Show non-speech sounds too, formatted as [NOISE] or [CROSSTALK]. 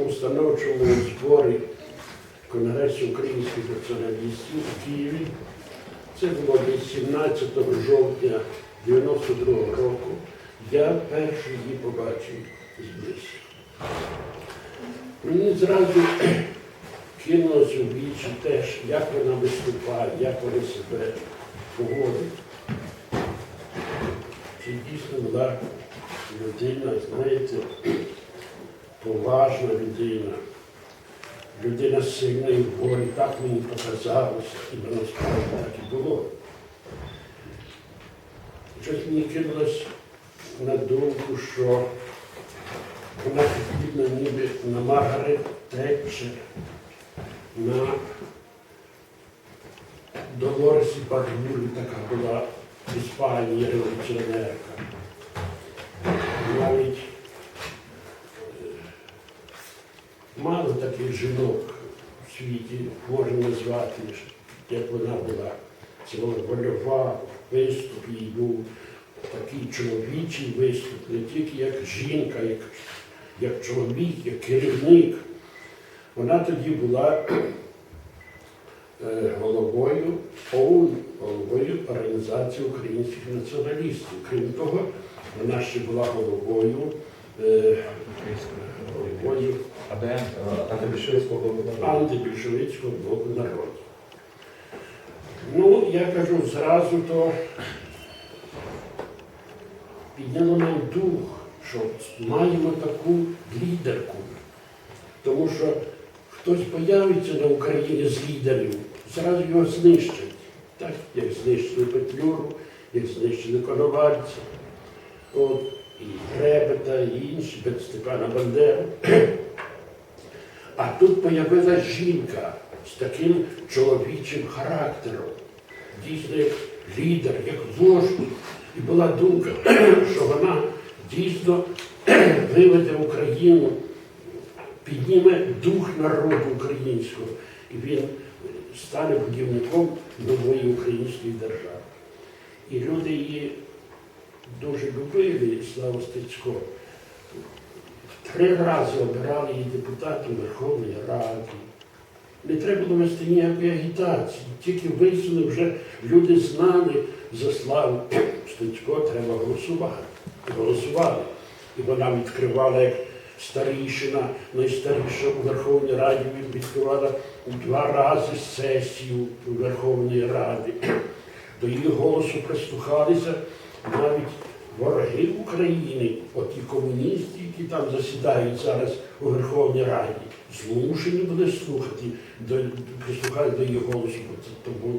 у установчому зборі Конгресу українських націоналістів у Києві. Це було десь 17 жовтня 92 року. Я перший її побачив зблизька. Мені зразу кинулося в вічі теж, як вона виступає, як вона себе поводить. Це дійсно була людина, знаєте, поважна людина, людина з сильної волі, так мені показалося, і воно справді так і було. Щось мені кинулось на думку, що вона подібна ніби на Маргарет Тетчер, на Долоресі Барбулі, така була в Іспанії революціонерка. Навіть мало таких жінок у світі можна назвати, як вона була. Це була вольова, виступ її був такий чоловічий виступ, не тільки як жінка, як, як чоловік, як керівник. Вона тоді була е, головою ОУН, головою Організації українських націоналістів. Крім того, вона ще була головою, блоку народу. антибільшовицького блоку народу. Ну, я кажу, зразу то підняло нам дух, що маємо таку лідерку. Тому що хтось появиться на Україні з лідерів, зразу його знищать. Так, як знищили Петлюру, як знищили Коновальця, от, і Ребета, і інші, Степана Бандеру. А тут появилась жінка з таким чоловічим характером, дійсно як лідер, як вождь. І була думка, [CLEARS THROAT] що вона дійсно [CLEARS THROAT] виведе Україну, підніме дух народу українського, і він стане будівником нової української держави. І люди її дуже любили, Славу Стецько. Три рази обирали її депутатом Верховної Ради. Не треба було вести ніякої агітації. Тільки висунули вже люди знали за славу [CLEARS THROAT] Стецько, треба голосувати. Голосували. І вона відкривала як старішина, найстаріша у Верховній Раді відкривала два рази сесію Верховної Ради. До її голосу прислухалися навіть вороги України, оті комуністи, які там засідають зараз у Верховній Раді, змушені були слухати, до, прислухати до її голосу, бо це то був